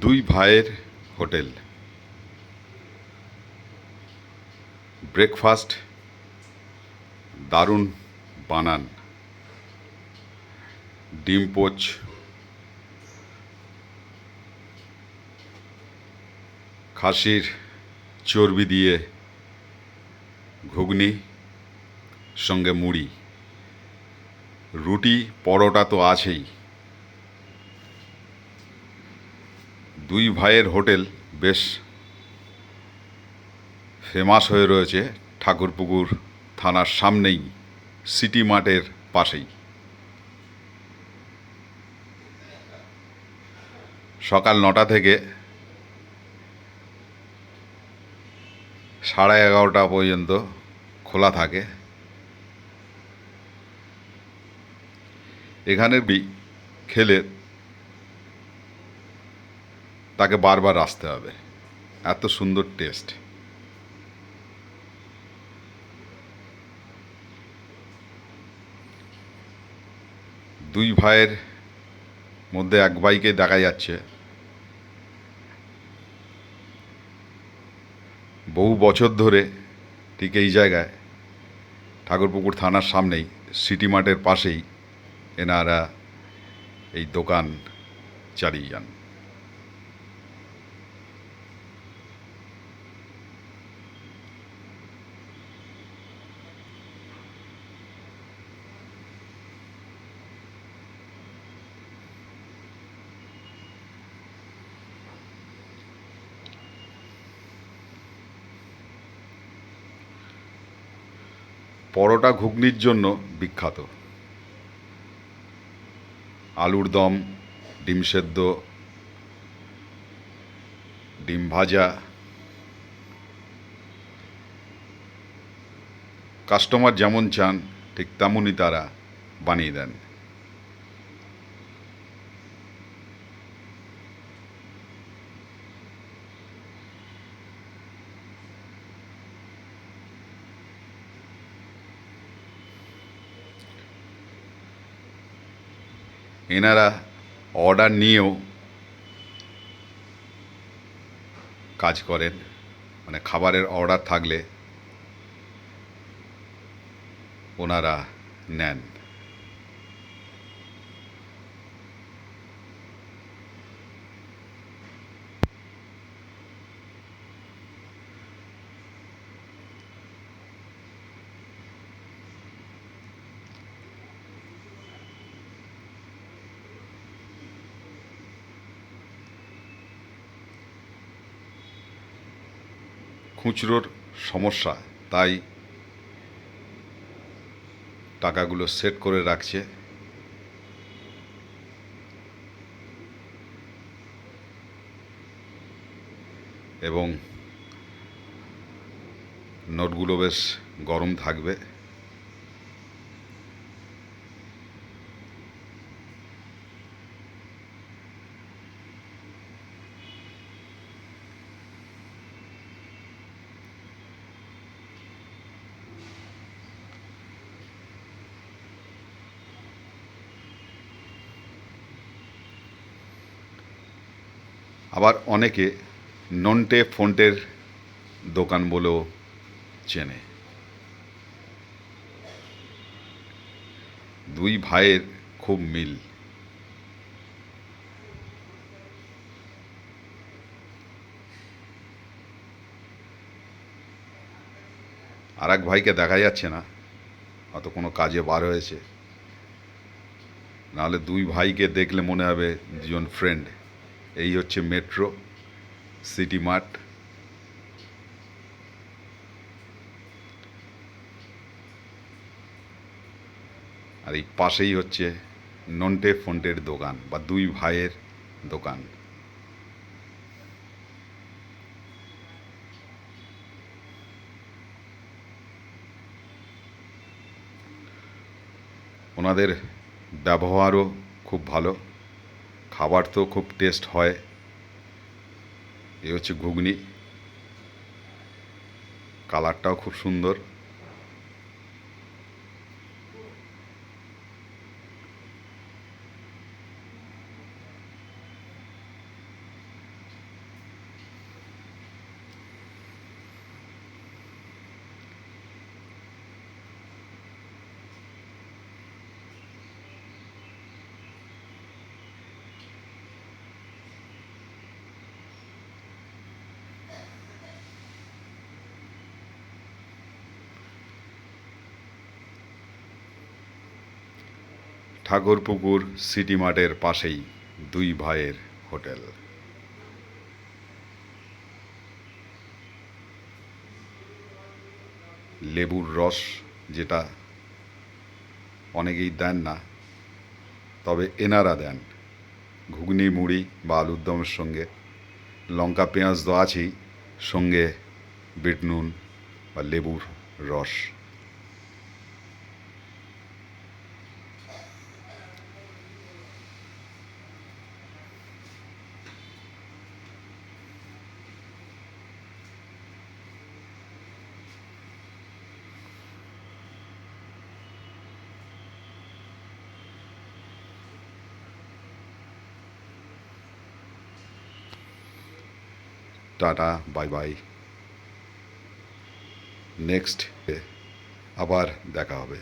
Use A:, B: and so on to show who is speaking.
A: দুই ভাইয়ের hotel. Breakfast, দারুণ বানান। ডিম পোচ। খাসির চর্বি দিয়ে ঘুগনি, সঙ্গে মুড়ি। রুটি, পরোটা তো আছেই। দুই ভাইয়ের হোটেল বেশ ফেমাস হয়ে রয়েছে ঠাকুরপুকুর থানার সামনেই, সিটি মার্টের পাশেই। সকাল নটা থেকে সাড়ে এগারোটা পর্যন্ত খোলা থাকে। এখানের বি খেলে তাকে বারবার আসতে হবে। এত সুন্দর টেস্ট। দুই ভাইয়ের মধ্যে এক ভাইকে দেখা যাচ্ছে। বহু বছর ধরে ঠিক এই জায়গায় ঠাকুরপুকুর থানার সামনেই, সিটি মার্টের পাশেই এনারা এই দোকান চালিয়ে যান। পরোটা ঘুগনির জন্য বিখ্যাত। আলুর দম, ডিম সেদ্ধ, ডিম ভাজা, কাস্টমার যেমন চান, ঠিক তেমনই তারা বানিয়ে দেন। এনারা অর্ডার নিয়েও কাজ করেন। মানে খাবারের অর্ডার থাকলে ওনারা নেন। খুচরোর সমস্যা তাই টাকাগুলো সেট করে রাখছে। এবং নোটগুলো বেশ গরম থাকবে। আবার অনেকে নন্টে ফন্টের দোকান বলেও চেনে। দুই ভাইয়ের খুব মিল। আর এক ভাইকে দেখা যাচ্ছে না হয়তো কোনো কাজে বার হয়েছে। নাহলে দুই ভাইকে দেখলে মনে হবে দুজন ফ্রেন্ড এই হচ্ছে মেট্রো, সিটি মার্ট। আর এই পাশেই হচ্ছে নন্টে ফন্টের দোকান বা দুই ভাইয়ের দোকান। ওনাদের ব্যবহারও খুব ভালো। খাবার তো খুব টেস্ট হয়। এ হচ্ছে ঘুগনি। কালারটাও খুব সুন্দর। ঠাকুরপুকুর সিটি মার্টের পাশেই দুই ভাইয়ের হোটেল। লেবুর রস যেটা অনেকেই দেন না, তবে এনারা দেন। ঘুগনি, মুড়ি বা আলুর দমের সঙ্গে। লঙ্কা, পেঁয়াজ তো আছেই, সঙ্গে বিট নুন বা লেবুর রস। টাটা বাই বাই নেক্সট আবার দেখা হবে